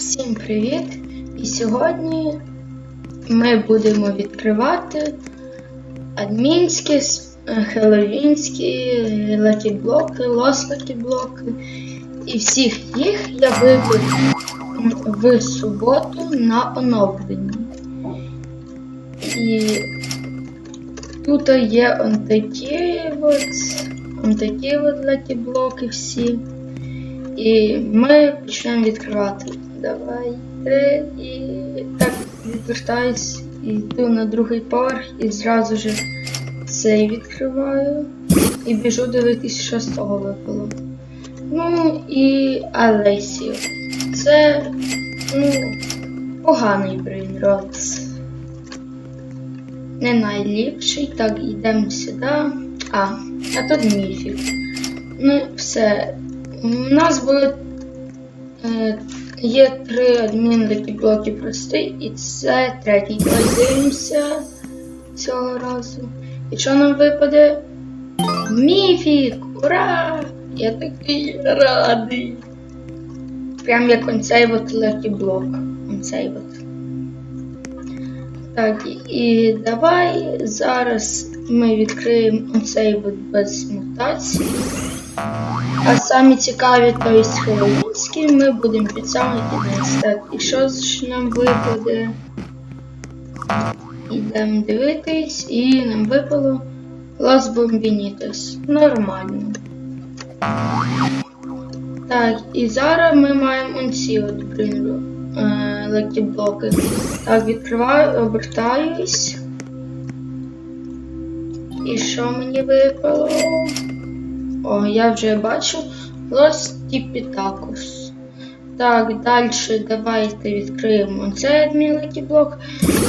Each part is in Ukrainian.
Всім привіт! І сьогодні ми будемо відкривати адмінські, хеллоуінські лакіблоки, лос лакіблоки. І всіх їх я вибив в суботу на оновленні. І тут є он такі от, он такі от лакіблоки всі. І ми почнемо відкривати. Давайте і так відвертаюсь, і йду на другий поверх і зразу ж цей відкриваю. І біжу дивитись, що з того випало. Ну і Алесіо. Це ну, поганий брейнрот. Не найліпший. Так, йдемо сюди. А, а тут міфік. Ну, все. У нас були е, є три адмінлики блоки простий, і це третій. Давай дивимося цього разу. І що нам випаде? Міфік! Ура! Я такий радий. Прям як оцей от легкий блок. Оцей от. Так, і давай зараз ми відкриємо оцей от без мутації. А самі цікаві, то є хеллоуінські, ми будемо під самий кінець. Так, і що ж нам випаде? Йдемо дивитись, і нам випало Лас Бомбінітос. Нормально. Так, і зараз ми маємо онці от бринду. Е, лакіблоки. Так, відкриваю, обертаюсь. І що мені випало? О, я вже бачу Лос Тіпітакус. Так, далі давайте відкриємо цей адмінликий блок.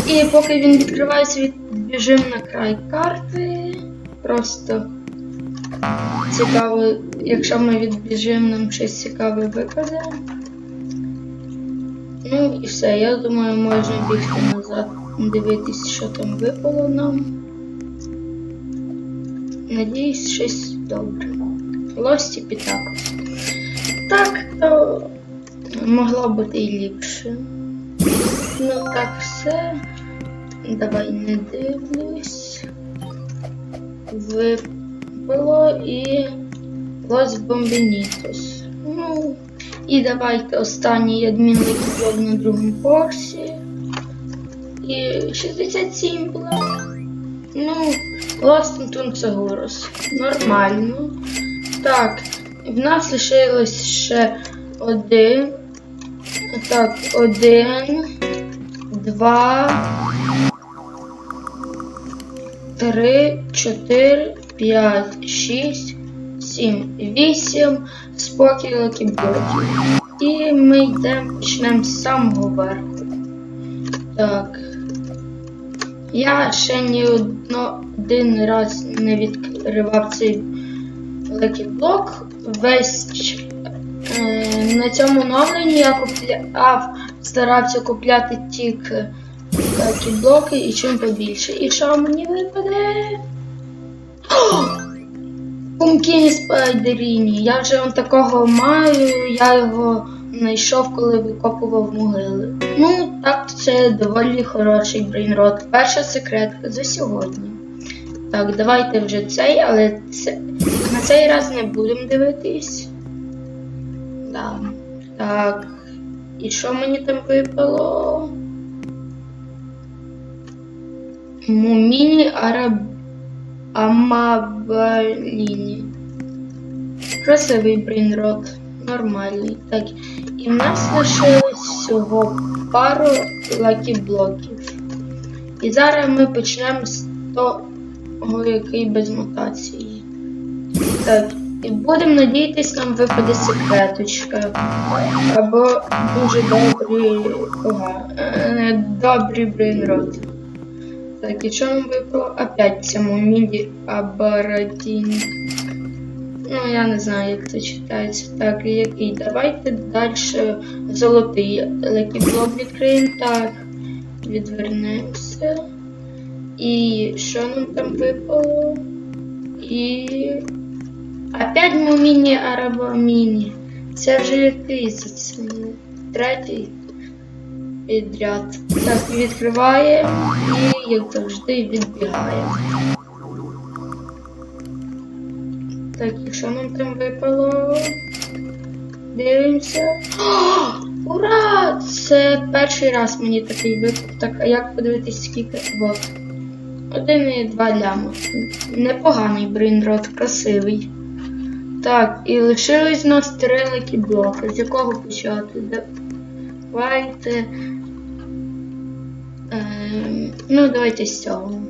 І поки він відкривається, відбіжимо на край карти. Просто цікаво, якщо ми відбіжимо, нам щось цікаве випаде. Ну і все, я думаю, можна бігти назад, дивитись, що там випало нам. Надіюсь, щось добре. Лості Пітакос. Так, то могло бути і ліпше. Ну так все. Давай не дивлюсь. Випало і Лос Бомбінітос. Ну, і давайте останній адмінний блок на другому поверсі. І 67 було. Ну, Ластон Тунцегорос. Нормально. Так, в нас лишилось ще один. Так, один, два, три, чотири, п'ять, шість, сім, вісім спокій лакіблоків. І ми йдемо, почнемо з самого верху. Так. Я ще ні один раз не відкривав цей великий блок. Весь е, на цьому оновленні я купляв, старався купляти тільки такі блоки і чим побільше. І що мені випаде? Пумкіні Спайдеріні. Я вже он такого маю, я його знайшов, коли викопував могили. Ну, так, це доволі хороший брейнрот. Перша секретка за сьогодні. Так, давайте вже цей, але це... на цей раз не будемо дивитись. Да. Так. І що мені там випало? Муміні Араб... Амабаліні. Красивий брейнрот. Нормальний. Так. І в нас лишилось всього пару лакі-блоків. І зараз ми почнемо з того, який без мутації. Так. І будемо надіятись, нам випаде секреточка. Або дуже добрий пога... е, добрий брейнрот. Так, і що нам випало? Опять цьому міді абарадін. Ну, я не знаю, як це читається. Так, і який? Давайте далі золотий лекіблок відкриємо. Так, відвернемося. І що нам там випало? І. Опять муміні арабаміні. Це вже який це? Третій. підряд. Так, відкриваємо і, як завжди, відбігаємо. Так, і що нам там випало? Дивимося. Ура! Це перший раз мені такий випав. Так, а як подивитись, скільки? Вот. Один і два ляма. Непоганий брейнрот, красивий. Так, і лишились у нас три лекі блоки. З якого почати? Давайте. Ем, ну, давайте з цього.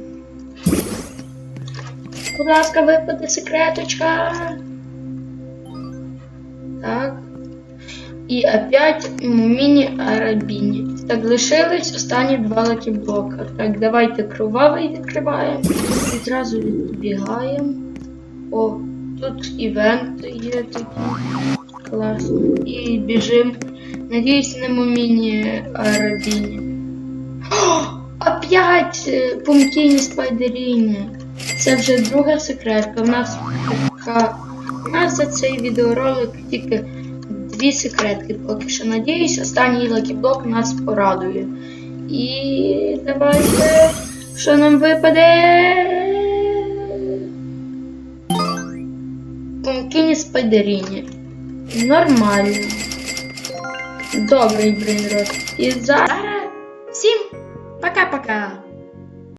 Будь ласка, випаде секреточка. Так. І опять міні-арабіні. Так, лишились останні два лекі блока. Так, давайте кровавий відкриваємо. І зразу відбігаємо. О, тут івенти є такі. Класно. І біжимо. Надіюсь, не міні-арабіні. Опять е, пумкіні спайдеріни. Це вже друга секретка. У нас така. У нас за цей відеоролик тільки дві секретки поки що. Надіюсь, останній лакіблок нас порадує. І давайте. Що нам випаде? Конкіні спайдеріні. Нормально. Добрий брейнрот. І зараз.